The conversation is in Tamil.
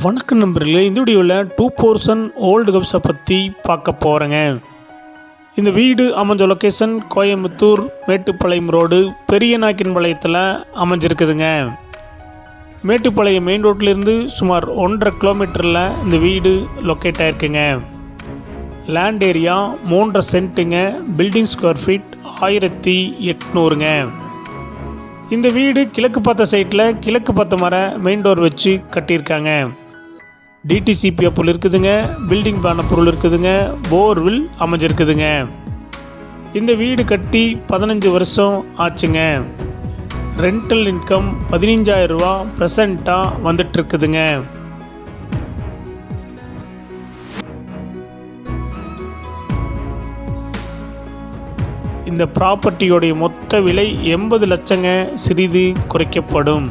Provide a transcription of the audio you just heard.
வணக்கம் நண்பர்களே இந்த வீடியோவில் டூ போர்சன் ஓல்டு கப்ஸை பற்றி பார்க்க போகிறேங்க இந்த வீடு அமைஞ்ச லொக்கேஷன் கோயம்புத்தூர் மேட்டுப்பாளையம் ரோடு பெரிய நாக்கின்பாளையத்தில் அமைஞ்சிருக்குதுங்க. மேட்டுப்பாளையம் மெயின் ரோட்லேருந்து சுமார் ஒன்றரை கிலோமீட்டரில் இந்த வீடு லொக்கேட் ஆயிருக்குங்க. லேண்ட் ஏரியா மூன்றரை சென்ட்டுங்க பில்டிங் ஸ்கொயர் ஃபீட் ஆயிரத்தி எட்நூறுங்க. இந்த வீடு கிழக்கு பார்த்த சைட்டில் கிழக்கு பார்த்த மர மெயின் டோர் வச்சு கட்டியிருக்காங்க. டிடிசிபி அப்புள் இருக்குதுங்க. பில்டிங் பிளான் பொருள் இருக்குதுங்க. போர்வில் அமைஞ்சிருக்குதுங்க. இந்த வீடு கட்டி பதினஞ்சு வருஷம் ஆச்சுங்க. ரெண்டல் இன்கம் பதினஞ்சாயிரம் ரூபா ப்ரெசண்ட்டாக வந்துட்டுருக்குதுங்க. இந்த ப்ராப்பர்ட்டியோடைய மொத்த விலை எண்பது லட்சங்க. சிறிது குறைக்கப்படும்.